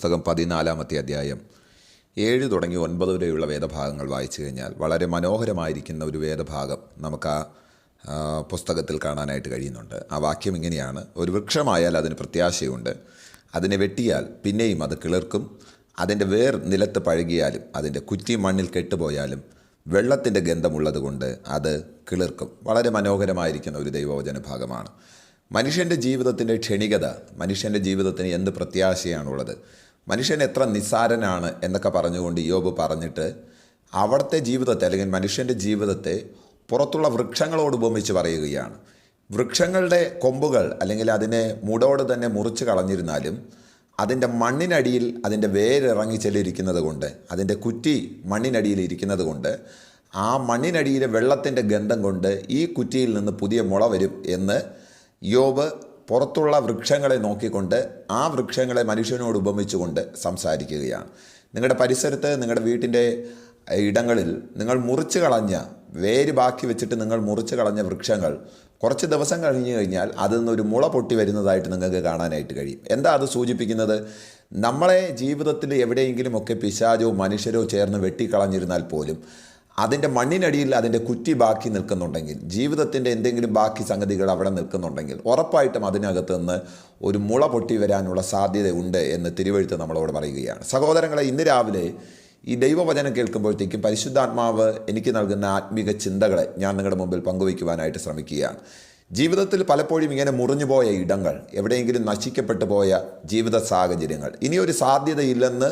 പുസ്തകം പതിനാലാമത്തെ അധ്യായം. ഏഴ് തുടങ്ങി ഒൻപത് വരെയുള്ള വേദഭാഗങ്ങൾ വായിച്ചു കഴിഞ്ഞാൽ വളരെ മനോഹരമായിരിക്കുന്ന ഒരു വേദഭാഗം നമുക്ക് ആ പുസ്തകത്തിൽ കാണാനായിട്ട് കഴിയുന്നുണ്ട്. ആ വാക്യം ഇങ്ങനെയാണ്. ഒരു വൃക്ഷമായാൽ അതിന് പ്രത്യാശയുണ്ട്. അതിനെ വെട്ടിയാൽ പിന്നെയും അത് കിളിർക്കും. അതിന്റെ വേർ നിലത്ത് പഴകിയാലും അതിന്റെ കുറ്റി മണ്ണിൽ കെട്ടുപോയാലും വെള്ളത്തിന്റെ ഗന്ധമുള്ളത് കൊണ്ട് അത് കിളിർക്കും. വളരെ മനോഹരമായിരിക്കുന്ന ഒരു ദൈവവചന ഭാഗമാണ് മനുഷ്യന്റെ ജീവിതത്തിന്റെ ക്ഷണികത മനുഷ്യന്റെ ജീവിതത്തിന് എന്ത് പ്രത്യാശയാണുള്ളത്? മനുഷ്യൻ എത്ര നിസ്സാരനാണ് എന്നൊക്കെ പറഞ്ഞുകൊണ്ട് യോബ് പറഞ്ഞിട്ട് അവിടുത്തെ ജീവിതത്തെ അല്ലെങ്കിൽ മനുഷ്യന്റെ ജീവിതത്തെ പുറത്തുള്ള വൃക്ഷങ്ങളോട് ഉപമിച്ച് പറയുകയാണ്. വൃക്ഷങ്ങളുടെ കൊമ്പുകൾ അല്ലെങ്കിൽ അതിനെ മുടോട് തന്നെ മുറിച്ച് കളഞ്ഞിരുന്നാലും അതിന്റെ മണ്ണിനടിയിൽ അതിന്റെ വേരിറങ്ങി ചെല്ലിരിക്കുന്നത് കൊണ്ട് അതിന്റെ കുറ്റി മണ്ണിനടിയിൽ ഇരിക്കുന്നത് കൊണ്ട് ആ മണ്ണിനടിയിലെ വെള്ളത്തിന്റെ ഗന്ധം കൊണ്ട് ഈ കുറ്റിയിൽ നിന്ന് പുതിയ മുള വരും എന്ന് യോബ് പുറത്തുള്ള വൃക്ഷങ്ങളെ നോക്കിക്കൊണ്ട് ആ വൃക്ഷങ്ങളെ മനുഷ്യനോട് ഉപമിച്ചുകൊണ്ട് സംസാരിക്കുകയാണ്. നിങ്ങളുടെ പരിസരത്ത് നിങ്ങളുടെ വീട്ടിന്റെ ഇടങ്ങളിൽ നിങ്ങൾ മുറിച്ച് കളഞ്ഞ വേര് ബാക്കി വെച്ചിട്ട് നിങ്ങൾ മുറിച്ച് കളഞ്ഞ വൃക്ഷങ്ങൾ കുറച്ച് ദിവസം കഴിഞ്ഞ് കഴിഞ്ഞാൽ അതിൽ നിന്നൊരു മുള പൊട്ടി വരുന്നതായിട്ട് നിങ്ങൾക്ക് കാണാനായിട്ട് കഴിയും. എന്താ അത് സൂചിപ്പിക്കുന്നത്? നമ്മളെ ജീവിതത്തിൽ എവിടെയെങ്കിലുമൊക്കെ പിശാചോ മനുഷ്യരോ ചേർന്ന് വെട്ടിക്കളഞ്ഞിരുന്നാൽ പോലും അതിന്റെ മണ്ണിനടിയിൽ അതിന്റെ കുറ്റി ബാക്കി നിൽക്കുന്നുണ്ടെങ്കിൽ ജീവിതത്തിന്റെ എന്തെങ്കിലും ബാക്കി സംഗതികൾ അവിടെ നിൽക്കുന്നുണ്ടെങ്കിൽ ഉറപ്പായിട്ടും അതിനകത്ത് നിന്ന് ഒരു മുള പൊട്ടി വരാനുള്ള സാധ്യതയുണ്ട് എന്ന് തിരുവഴുത്ത് നമ്മളോട് പറയുകയാണ്. സഹോദരങ്ങളെ ഇന്ന് രാവിലെ ഈ ദൈവവചനം കേൾക്കുമ്പോഴത്തേക്കും പരിശുദ്ധാത്മാവ് എനിക്ക് നൽകുന്ന ആത്മീക ചിന്തകളെ ഞാൻ നിങ്ങളുടെ മുമ്പിൽ പങ്കുവയ്ക്കുവാനായിട്ട് ശ്രമിക്കുകയാണ്. ജീവിതത്തിൽ പലപ്പോഴും ഇങ്ങനെ മുറിഞ്ഞുപോയ ഇടങ്ങൾ എവിടെയെങ്കിലും നശിക്കപ്പെട്ടു പോയ ജീവിത സാഹചര്യങ്ങൾ ഇനിയൊരു സാധ്യതയില്ലെന്ന്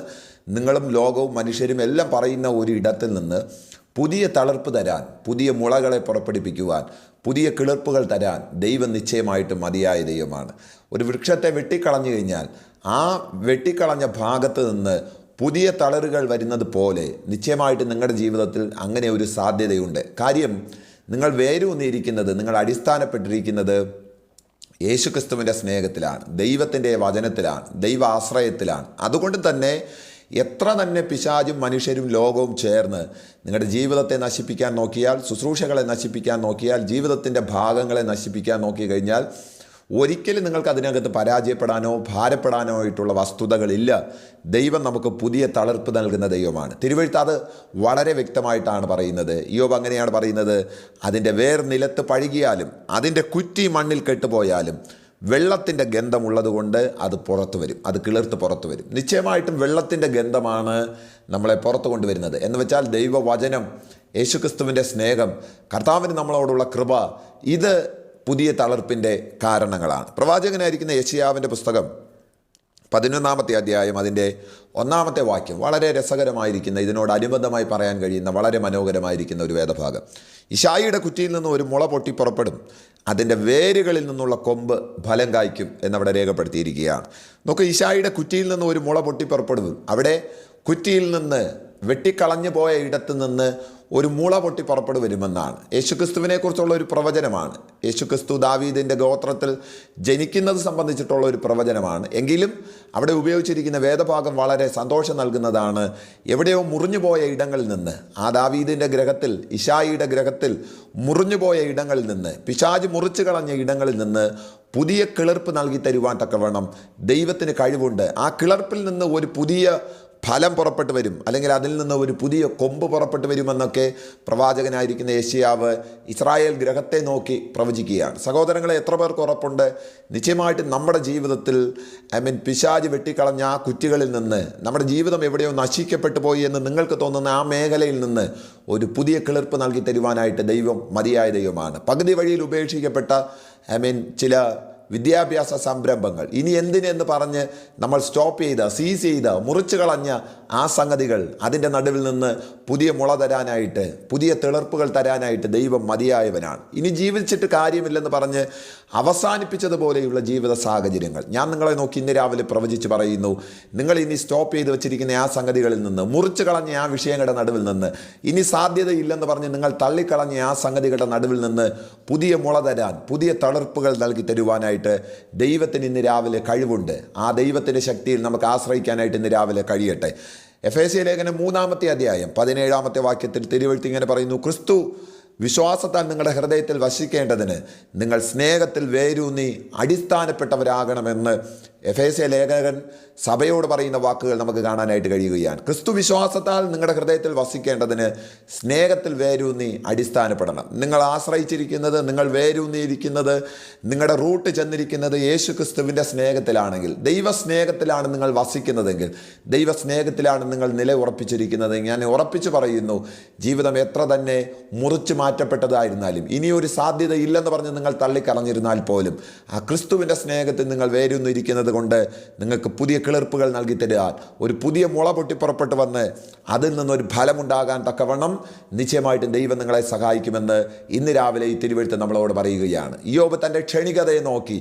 നിങ്ങളും ലോകവും മനുഷ്യരും എല്ലാം പറയുന്ന ഒരു ഇടത്തിൽ നിന്ന് പുതിയ തളർപ്പ് തരാൻ പുതിയ മുളകളെ പുറപ്പെടുപ്പിക്കുവാൻ പുതിയ കിളിർപ്പുകൾ തരാൻ ദൈവം നിശ്ചയമായിട്ടും മതിയായ ദൈവമാണ്. ഒരു വൃക്ഷത്തെ വെട്ടിക്കളഞ്ഞു കഴിഞ്ഞാൽ ആ വെട്ടിക്കളഞ്ഞ ഭാഗത്ത് നിന്ന് പുതിയ തളറുകൾ വരുന്നത് പോലെ നിശ്ചയമായിട്ട് നിങ്ങളുടെ ജീവിതത്തിൽ അങ്ങനെ ഒരു സാധ്യതയുണ്ട്. കാര്യം നിങ്ങൾ വേരൂന്നിയിരിക്കുന്നത് നിങ്ങൾ അടിസ്ഥാനപ്പെട്ടിരിക്കുന്നത് യേശുക്രിസ്തുവിന്റെ സ്നേഹത്തിലാണ് ദൈവത്തിന്റെ വചനത്തിലാണ് ദൈവ ആശ്രയത്തിലാണ് അതുകൊണ്ട് തന്നെ എത്ര തന്നെ പിശാചും മനുഷ്യരും ലോകവും ചേർന്ന് നിങ്ങളുടെ ജീവിതത്തെ നശിപ്പിക്കാൻ നോക്കിയാൽ ശുശ്രൂഷകളെ നശിപ്പിക്കാൻ നോക്കിയാൽ ജീവിതത്തിന്റെ ഭാഗങ്ങളെ നശിപ്പിക്കാൻ നോക്കി കഴിഞ്ഞാൽ ഒരിക്കലും നിങ്ങൾക്ക് അതിനകത്ത് പരാജയപ്പെടാനോ ഭാരപ്പെടാനോ ആയിട്ടുള്ള വസ്തുതകളില്ല. ദൈവം നമുക്ക് പുതിയ തളർപ്പ് നൽകുന്ന ദൈവമാണ്. തിരുവഴുത്ത് അത് വളരെ വ്യക്തമായിട്ടാണ് പറയുന്നത്. യോബ് അങ്ങനെയാണ് പറയുന്നത്. അതിന്റെ വേർ നിലത്ത് പഴുകിയാലും അതിന്റെ കുറ്റി മണ്ണിൽ കെട്ടുപോയാലും വെള്ളത്തിന്റെ ഗന്ധമുള്ളത് കൊണ്ട് അത് പുറത്തു വരും. അത് കിളിർത്ത് പുറത്തു വരും. നിശ്ചയമായിട്ടും വെള്ളത്തിന്റെ ഗന്ധമാണ് നമ്മളെ പുറത്തു കൊണ്ടുവരുന്നത്. എന്ന് വെച്ചാൽ ദൈവവചനം യേശുക്രിസ്തുവിന്റെ സ്നേഹം കർത്താവിന് നമ്മളോടുള്ള കൃപ ഇത് പുതിയ തളർപ്പിന്റെ കാരണങ്ങളാണ്. പ്രവാചകനായിരിക്കുന്ന യശിയാവിന്റെ പുസ്തകം പതിനൊന്നാമത്തെ അധ്യായം അതിന്റെ ഒന്നാമത്തെ വാക്യം വളരെ രസകരമായിരിക്കുന്ന ഇതിനോട് അനുബന്ധമായി പറയാൻ കഴിയുന്ന വളരെ മനോഹരമായിരിക്കുന്ന ഒരു വേദഭാഗം. ഇഷായിയുടെ കുറ്റിയിൽ നിന്ന് ഒരു മുള പൊട്ടി പുറപ്പെടും. അതിന്റെ വേരുകളിൽ നിന്നുള്ള കൊമ്പ് ഫലം കായ്ക്കും എന്നവിടെ രേഖപ്പെടുത്തിയിരിക്കുകയാണ്. നോക്ക് ഇഷായിയുടെ കുറ്റിയിൽ നിന്ന് ഒരു മുള പൊട്ടി പുറപ്പെടും അവിടെ കുറ്റിയിൽ നിന്ന് വെട്ടിക്കളഞ്ഞു പോയ ഇടത്തു നിന്ന് ഒരു മൂള പൊട്ടി പുറപ്പെടു വരുമെന്നാണ് യേശുക്രിസ്തുവിനെക്കുറിച്ചുള്ള ഒരു പ്രവചനമാണ്. യേശുക്രിസ്തു ദാവീദിന്റെ ഗോത്രത്തിൽ ജനിക്കുന്നത് സംബന്ധിച്ചിട്ടുള്ള ഒരു പ്രവചനമാണ്. എങ്കിലും അവിടെ ഉപയോഗിച്ചിരിക്കുന്ന വേദഭാഗം വളരെ സന്തോഷം നൽകുന്നതാണ്. എവിടെയോ മുറിഞ്ഞുപോയ ഇടങ്ങളിൽ നിന്ന് ആ ദാവീദിന്റെ ഗ്രഹത്തിൽ ഇഷായിയുടെ ഗ്രഹത്തിൽ മുറിഞ്ഞുപോയ ഇടങ്ങളിൽ നിന്ന് പിശാജ് മുറിച്ചു കളഞ്ഞ ഇടങ്ങളിൽ നിന്ന് പുതിയ കിളിർപ്പ് നൽകി തരുവാൻ തക്കവണ്ണം ദൈവത്തിന് കഴിവുണ്ട്. ആ കിളിർപ്പിൽ നിന്ന് ഒരു പുതിയ ഫലം പുറപ്പെട്ടു വരും. അല്ലെങ്കിൽ അതിൽ നിന്ന് ഒരു പുതിയ കൊമ്പ് പുറപ്പെട്ടു വരുമെന്നൊക്കെ പ്രവാചകനായിരിക്കുന്ന ഏഷ്യാവ് ഇസ്രായേൽ ഗ്രഹത്തെ നോക്കി പ്രവചിക്കുകയാണ്. സഹോദരങ്ങളെ എത്ര പേർക്ക് ഉറപ്പുണ്ട്? നിശ്ചയമായിട്ടും നമ്മുടെ ജീവിതത്തിൽ ഐ മീൻ പിശാജ് വെട്ടിക്കളഞ്ഞ ആ കുറ്റികളിൽ നിന്ന് നമ്മുടെ ജീവിതം എവിടെയോ നശിക്കപ്പെട്ടു പോയി എന്ന് നിങ്ങൾക്ക് തോന്നുന്ന ആ മേഖലയിൽ നിന്ന് ഒരു പുതിയ കിളിർപ്പ് നൽകി തരുവാനായിട്ട് ദൈവം മതിയായ ദൈവമാണ്. പകുതി വഴിയിൽ ഉപേക്ഷിക്കപ്പെട്ട ഐ മീൻ ചില വിദ്യാഭ്യാസ സംരംഭങ്ങൾ. ഇനി എന്തിനെന്ന് പറഞ്ഞ് നമ്മൾ സ്റ്റോപ്പ് ചെയ്ത സീസ് ചെയ്ത മുറിച്ചു കളഞ്ഞ ആ സംഗതികൾ അതിന്റെ നടുവിൽ നിന്ന് പുതിയ മുള തരാനായിട്ട് പുതിയ തിളർപ്പുകൾ തരാനായിട്ട് ദൈവം മതിയായവനാണ്. ഇനി ജീവിച്ചിട്ട് കാര്യമില്ലെന്ന് പറഞ്ഞ് അവസാനിപ്പിച്ചതുപോലെയുള്ള ജീവിത സാഹചര്യങ്ങൾ. ഞാൻ നിങ്ങളെ നോക്കി ഇന്ന് രാവിലെ പ്രവചിച്ച് പറയുന്നു നിങ്ങൾ ഇനി സ്റ്റോപ്പ് ചെയ്ത് വെച്ചിരിക്കുന്ന ആ സംഗതികളിൽ നിന്ന് മുറിച്ചു കളഞ്ഞ ആ വിഷയങ്ങളുടെ നടുവിൽ നിന്ന് ഇനി സാധ്യതയില്ലെന്ന് പറഞ്ഞ് നിങ്ങൾ തള്ളിക്കളഞ്ഞ ആ സംഗതികളുടെ നടുവിൽ നിന്ന് പുതിയ മുള തരാൻ പുതിയ തളർപ്പുകൾ നൽകി തരുവാനായിട്ട് ദൈവത്തിന് ഇന്ന് രാവിലെ കഴിവുണ്ട്. ആ ദൈവത്തിന്റെ ശക്തിയിൽ നമുക്ക് ആശ്രയിക്കാനായിട്ട് ഇന്ന് രാവിലെ കഴിയട്ടെ. എഫ് എ സി ലേഖനം മൂന്നാമത്തെ അധ്യായം പതിനേഴാമത്തെ വാക്യത്തിൽ തിരുവഴുത്തി ഇങ്ങനെ പറയുന്നു ക്രിസ്തു വിശ്വാസത്താൽ നിങ്ങളുടെ ഹൃദയത്തിൽ വശിക്കേണ്ടതിന് നിങ്ങൾ സ്നേഹത്തിൽ വേരൂന്നി അടിസ്ഥാനപ്പെട്ടവരാകണമെന്ന് എഫ് എസ് എ ലേഖകൻ സഭയോട് പറയുന്ന വാക്കുകൾ നമുക്ക് കാണാനായിട്ട് കഴിയുകയാണ്. ക്രിസ്തു വിശ്വാസത്താൽ നിങ്ങളുടെ ഹൃദയത്തിൽ വസിക്കേണ്ടതിന് സ്നേഹത്തിൽ വേരൂന്നി അടിസ്ഥാനപ്പെടണം. നിങ്ങൾ ആശ്രയിച്ചിരിക്കുന്നത് നിങ്ങൾ വേരൂന്നിയിരിക്കുന്നത് നിങ്ങളുടെ റൂട്ട് ചെന്നിരിക്കുന്നത് യേശു ക്രിസ്തുവിന്റെ സ്നേഹത്തിലാണെങ്കിൽ ദൈവ സ്നേഹത്തിലാണ് നിങ്ങൾ വസിക്കുന്നതെങ്കിൽ ദൈവസ്നേഹത്തിലാണ് നിങ്ങൾ നില ഉറപ്പിച്ചിരിക്കുന്നത് ഞാൻ ഉറപ്പിച്ചു പറയുന്നു ജീവിതം എത്ര തന്നെ മുറിച്ചു മാറ്റപ്പെട്ടതായിരുന്നാലും ഇനിയൊരു സാധ്യത ഇല്ലെന്ന് പറഞ്ഞ് നിങ്ങൾ തള്ളിക്കളഞ്ഞിരുന്നാൽ പോലും ആ ക്രിസ്തുവിന്റെ സ്നേഹത്തിൽ നിങ്ങൾ വേരൂന്നിരിക്കുന്നത് കൊണ്ട് നിങ്ങൾക്ക് പുതിയ കിളിർപ്പുകൾ നൽകി തരാൻ ഒരു പുതിയ മുള പൊട്ടിപ്പുറപ്പെട്ട് വന്ന് അതിൽ നിന്നൊരു ഫലമുണ്ടാകാൻ തക്കവണ്ണം നിശ്ചയമായിട്ടും ദൈവം നിങ്ങളെ സഹായിക്കുമെന്ന് ഇന്ന് രാവിലെ ഈ തിരുവഴുത്ത് നമ്മളോട് പറയുകയാണ്. യോബ് തന്റെ ക്ഷണികതയെ നോക്കി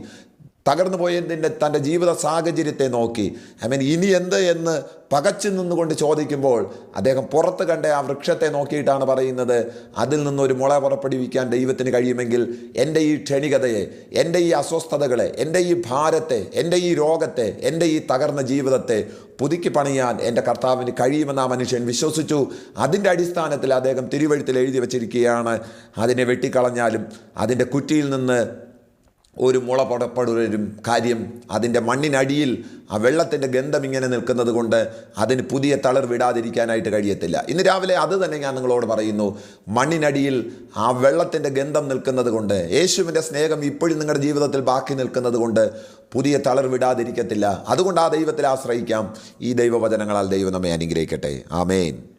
തകർന്നു പോയതിന്റെ തന്റെ ജീവിത സാഹചര്യത്തെ നോക്കി. ഐ മീൻ ഇനി എന്ത് എന്ന് പകച്ചു നിന്നുകൊണ്ട് ചോദിക്കുമ്പോൾ അദ്ദേഹം പുറത്ത് കണ്ട ആ വൃക്ഷത്തെ നോക്കിയിട്ടാണ് പറയുന്നത്. അതിൽ നിന്നൊരു മുള പുറപ്പെടുവിക്കാൻ ദൈവത്തിന് കഴിയുമെങ്കിൽ എന്റെ ഈ ക്ഷണികതയെ എന്റെ ഈ അസ്വസ്ഥതകളെ എന്റെ ഈ ഭാരത്തെ എന്റെ ഈ രോഗത്തെ എന്റെ ഈ തകർന്ന ജീവിതത്തെ പുതുക്കി പണിയാൻ എന്റെ കർത്താവിന് കഴിയുമെന്ന് ആ മനുഷ്യൻ വിശ്വസിച്ചു. അതിന്റെ അടിസ്ഥാനത്തിൽ അദ്ദേഹം തിരുവഴുത്തിൽ എഴുതി വച്ചിരിക്കുകയാണ്. അതിനെ വെട്ടിക്കളഞ്ഞാലും അതിന്റെ കുറ്റിയിൽ നിന്ന് ഒരു മുള പുറപ്പെടുവരും കാര്യം അതിന്റെ മണ്ണിനടിയിൽ ആ വെള്ളത്തിന്റെ ഗന്ധം ഇങ്ങനെ നിൽക്കുന്നത് കൊണ്ട് അതിന് പുതിയ തളിർ വിടാതിരിക്കാനായിട്ട് കഴിയത്തില്ല. ഇന്ന് രാവിലെ അത് തന്നെ ഞാൻ നിങ്ങളോട് പറയുന്നു. മണ്ണിനടിയിൽ ആ വെള്ളത്തിന്റെ ഗന്ധം നിൽക്കുന്നത് കൊണ്ട് യേശുവിന്റെ സ്നേഹം ഇപ്പോഴും നിങ്ങളുടെ ജീവിതത്തിൽ ബാക്കി നിൽക്കുന്നത് കൊണ്ട് പുതിയ തളർ വിടാതിരിക്കത്തില്ല. അതുകൊണ്ട് ആ ദൈവത്തിൽ ആശ്രയിക്കാം. ഈ ദൈവവചനങ്ങളാൽ ദൈവം നമ്മെ അനുഗ്രഹിക്കട്ടെ. ആമേൻ.